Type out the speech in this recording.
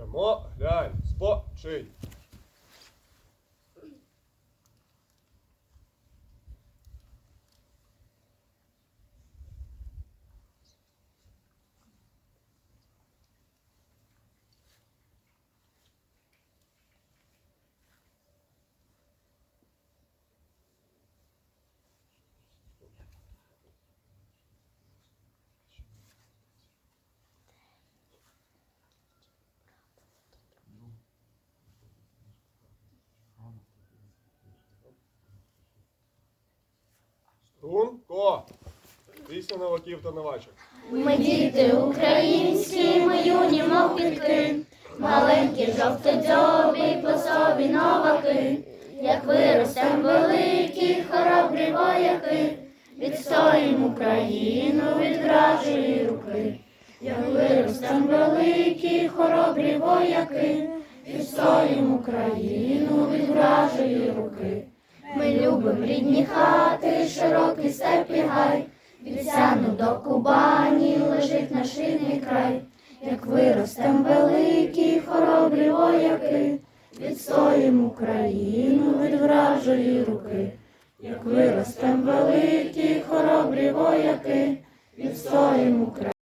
Йдемо, глянь, спочинь. Струнко. Пісня новаків та новачок. Ми діти українські, ми юні мов квітки, маленькі жовтодзьобі, по собі новаки, як виростем великі, хоробрі вояки, відстоїм Україну від вражої руки, як виростем великі, хоробрі вояки, відстоїм Україну від вражої руки. Ми любим рідні хати, широкий степ гай, від Сяну до Кубані лежить наш рідний край, як виростем великі, хоробрі вояки, відстоїм Україну від вражої руки, як виростем великі, хоробрі вояки, відстоїм Україну.